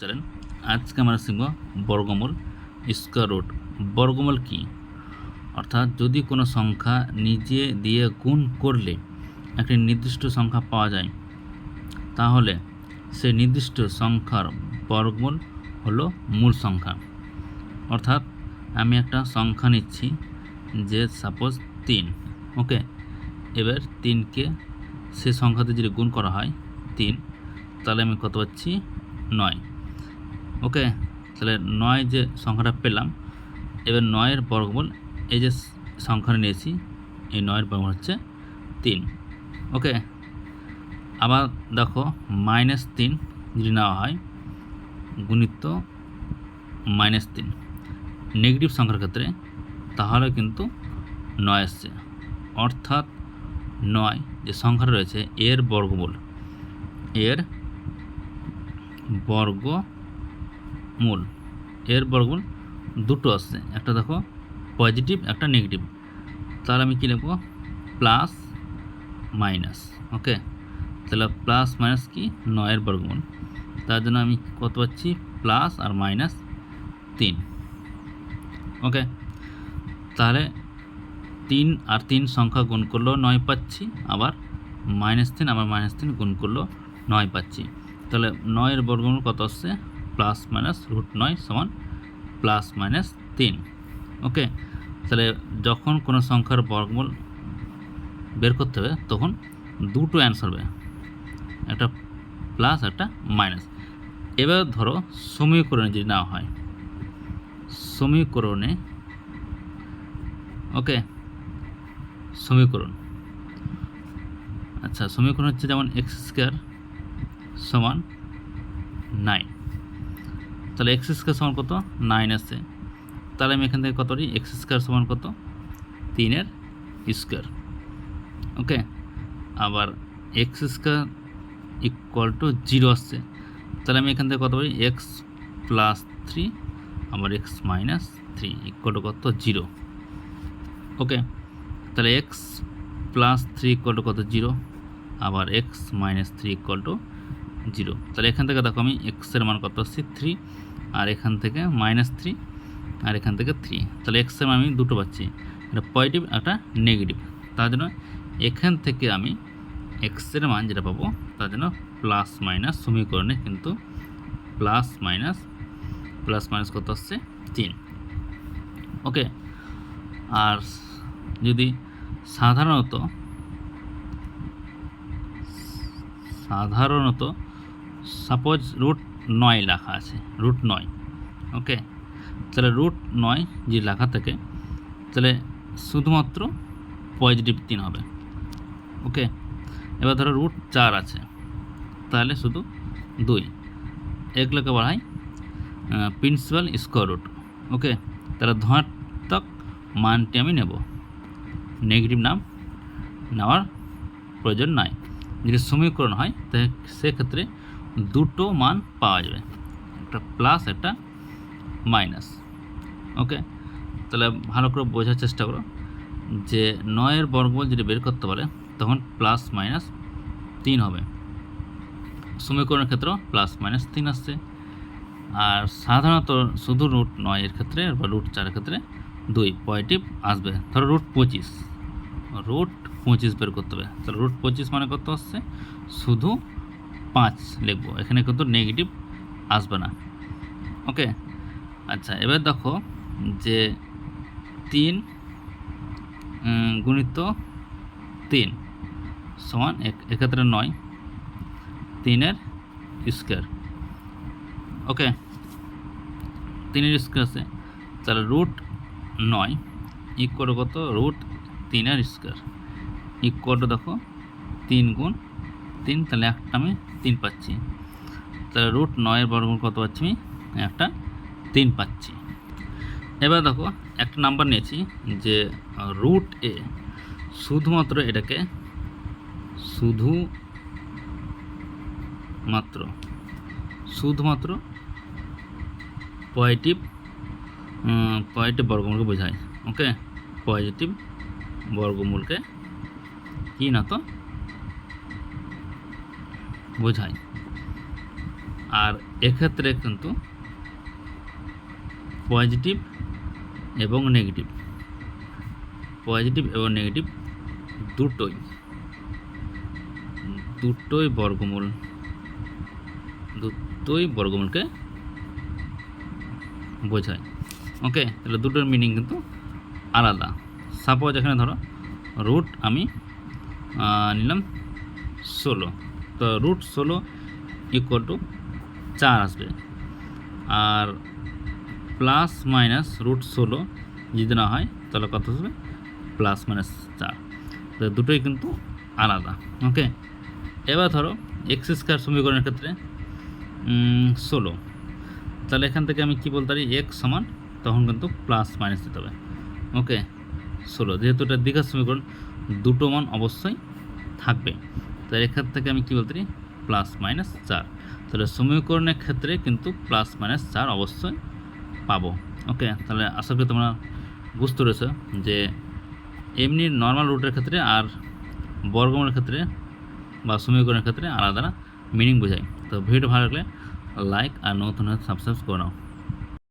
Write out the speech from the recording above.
চলেন আজকে আমরা শিখব বর্গমূল স্কোয়ার রুট। বর্গমূল কি? অর্থাৎ যদি কোনো সংখ্যা নিজে দিয়ে গুণ করলে একটি নির্দিষ্ট সংখ্যা পাওয়া যায়, তাহলে সেই নির্দিষ্ট সংখ্যার বর্গমূল হলো মূল সংখ্যা। অর্থাৎ আমি একটা সংখ্যা নিচ্ছি যে সাপোজ তিন ওকে এবার তিনকে সে সংখ্যাতে যদি গুণ করা হয়, তিন, তাহলে আমি কত পাচ্ছি? নয়। ওকে, তাহলে নয় যে সংখ্যাটা পেলাম, এবার নয়ের বর্গমূল, এই যে সংখ্যাটা নিয়েছি, এই নয়ের বর্গমূল হচ্ছে তিন। ওকে, আবার দেখো, মাইনাস তিন যদি নেওয়া হয়, গুণিত মাইনাস তিন। নেগেটিভ সংখ্যার ক্ষেত্রে তাহলে কিন্তু নয় আসছে। অর্থাৎ নয় যে সংখ্যাটা রয়েছে, এর বর্গমূল, এর বর্গমূল এর বর্গমূল দুটো আসছে। একটা দেখো পজিটিভ, একটা নেগেটিভ। তাহলে আমি কী লিখব? Plus minus, okay? তাহলে প্লাস মাইনাস কি? নয়ের বর্গমূল। তার জন্য আমি কত পাচ্ছি? প্লাস আর মাইনাস তিন, ওকে? তাহলে তিন আর তিন সংখ্যা গুণ করলেও নয় পাচ্ছি, আবার মাইনাস তিন, আবার মাইনাস তিন গুণ করলেও নয় পাচ্ছি। তাহলে নয়ের বর্গমূল কত আসছে? প্লাস মাইনাস রুট নয় সমান প্লাস মাইনাস তিন। ওকে তাহলে যখন কোনো সংখ্যার বর্গমূল বের করতে হবে, তখন দুটো অ্যান্সার হবে। একটা প্লাস একটা মাইনাস এবার ধরো সমীকরণে যদি নেওয়া হয়, সমীকরণে ওকে সমীকরণ। আচ্ছা সমীকরণ হচ্ছে যেমন এক্স স্কোয়ার সমান নাইন তাহলে এক্স স্কোয়ার সমান কত? নাইন আছে। তাহলে আমি এখান থেকে কত পারি এক্স স্কোয়ার সমান কত? তিনের স্কোয়ার ওকে আবার x square equal to zero আসছে। তাহলে আমি এখান থেকে কত পারি এক্স প্লাস থ্রি আবার x minus three equal to কত? জিরো ওকে তাহলে x plus three equal to কত? জিরো আবার x minus three equal to zero. তাহলে এখান থেকে দেখো আমি এক্সের মান কত আসছি? থ্রি আর এখান থেকে মাইনাস থ্রি আর এখান থেকে থ্রি তাহলে এক্সের মান আমি দুটো পাচ্ছি। একটা পজিটিভ একটা নেগেটিভ তার জন্য এখান থেকে আমি এক্সের মান যেটা পাবো, তার জন্য প্লাস মাইনাস সমীকরণে কিন্তু প্লাস মাইনাস প্লাস মাইনাস কত আসছে? তিন। ওকে আর যদি সাধারণত সাধারণত সাপোজ রুট নয় লেখা আছে রুট নয় ওকে তাহলে রুট নয় যে লেখা থাকে, তাহলে শুধুমাত্র পজিটিভ তিন হবে ওকে এবার ধরো রুট চার আছে, তাহলে শুধু দুই, এগুলোকে হয় প্রিন্সিপাল স্কোয়ার রুট ওকে তাহলে ধনাত্মক মানটি আমি নেব নেগেটিভ নাম নেওয়ার প্রয়োজন নাই। যদি সমীকরণ হয়, তাহলে সেক্ষেত্রে দুটো মান পাওয়া যাবে। একটা প্লাস একটা মাইনাস ওকে তাহলে ভালো করে বোঝার চেষ্টা করো যে নয়ের বর্গমূল যদি বের করতে পারে, তখন প্লাস মাইনাস তিন হবে। সমীকরণের ক্ষেত্রেও প্লাস মাইনাস তিন আসছে। আর সাধারণত শুধু রুট নয়ের ক্ষেত্রে বা রুট চারের ক্ষেত্রে দুই পজিটিভ আসবে। ধরো রুট পঁচিশ। রুট পঁচিশ বের করতে হবে। তাহলে রুট পঁচিশ মানে কত আসছে? শুধু পাঁচ লিখব এখানে কিন্তু নেগেটিভ আসবে না। ওকে? আচ্ছা এবার দেখো যে তিন গুণিত তিন সমান এক, এক্ষেত্রে নয়, তিনের স্কোয়ার ওকে? তিনের স্কোয়ার আছে। তাহলে রুট নয় ইকুয়াল কত? রুট তিনের স্কোয়ার ইকুয়াল দেখো তিন গুণ তিন, তাহলে একটা আমি তিন পাচ্ছি। তাহলে রুট নয়ের বর্গমূল কত পাচ্ছি আমি? একটা তিন পাচ্ছি। এবার দেখো, একটা নাম্বার নিয়েছি যে রুট এ শুধুমাত্র এটাকে শুধু মাত্র শুধুমাত্র পজিটিভ পজিটিভ বর্গমূলকে বোঝায়। ওকে পজিটিভ বর্গমূলকে কী না তো বোঝায় আর এক্ষেত্রে কিন্তু পজিটিভ এবং নেগেটিভ পজিটিভ এবং নেগেটিভ দুটোই। দুটোই বর্গমূল। দুটোই বর্গমূলকে বোঝায়। ওকে তাহলে দুটোর মিনিং কিন্তু আলাদা। সাপোজ এখানে ধরো রুট আমি নিলাম ষোলো। রুট ষোলো ইকুয়াল টু চার আসবে। আর প্লাস মাইনাস রুট ষোলো যদি না হয়, তাহলে কত আসবে? প্লাস মাইনাস চার। তো দুটোই কিন্তু আলাদা ওকে এবার ধরো এক্স স্কোয়ার সমীকরণের ক্ষেত্রে ষোলো। তাহলে এখান থেকে আমি কি বলতে পারি? এক্স সমান, তখন কিন্তু প্লাস মাইনাস দিতে হবে ওকে ষোলো, যেহেতু এটা দীঘার সমীকরণ, দুটো মান অবশ্যই থাকবে। তাই এখান থেকে আমি কী বলতে পারি? প্লাস মাইনাস চার। তাহলে সমীকরণের ক্ষেত্রে কিন্তু প্লাস মাইনাস চার অবশ্যই পাবো। ওকে তাহলে আশা করি তোমরা বুঝতে পেরেছ যে এমনি নর্মাল রুটের ক্ষেত্রে আর বর্গমূলের ক্ষেত্রে বা সমীকরণের ক্ষেত্রে আলাদা মিনিং বোঝায়। তো ভিডিও ভালো লাগলে লাইক আর নতুন সাবস্ক্রাইব করে নাও।